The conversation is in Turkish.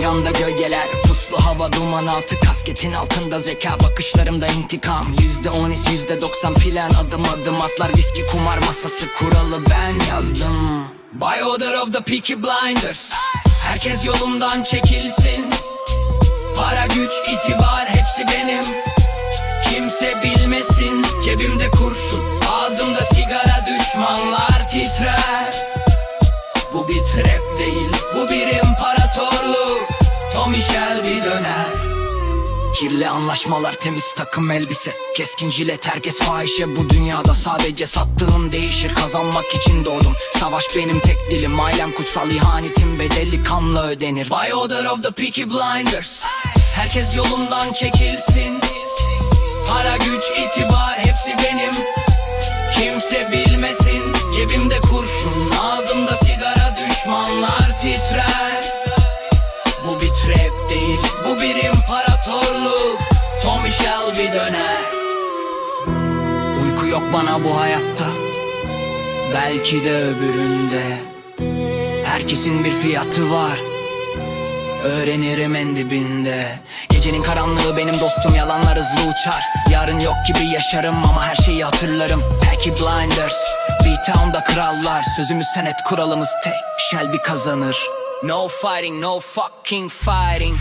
gölgeler Puslu hava duman altı kasketin altında zeka. Bakışlarımda intikam Yüzde on is yüzde doksan plan. Adım adım atlar viski kumar masası Kuralı ben yazdım. By order of the Peaky Blinders. Herkes yolumdan çekilsin. Para güç itibar hepsi benim. Kimse bilmesin cebimde kurşun Ağzımda sigara düşmanlar Tommy Shelby döner. Kirli anlaşmalar temiz takım elbise. Keskin jilet herkes fahişe. Bu dünyada Sadece sattığım değişir. Kazanmak için doğdum. Savaş benim tek dilim. Ailem kutsal ihanetin bedeli kanla ödenir. By order of the Peaky Blinders. Herkes yolundan çekilsin. Para güç itibar hepsi benim. Kimse bilmesin. Cebimde kurşun Ağzımda sigara düşmanlar Shelby döner. Uyku yok bana bu hayatta. Belki de öbüründe. Herkesin bir fiyatı var. Öğrenirim en dibinde. Gecenin karanlığı benim dostum yalanlar hızlı uçar. Yarın yok gibi yaşarım ama her şeyi hatırlarım. Peaky Blinders B-Town'da krallar. Sözümüz senet kuralımız tek. Shelby kazanır. No fighting no fucking fighting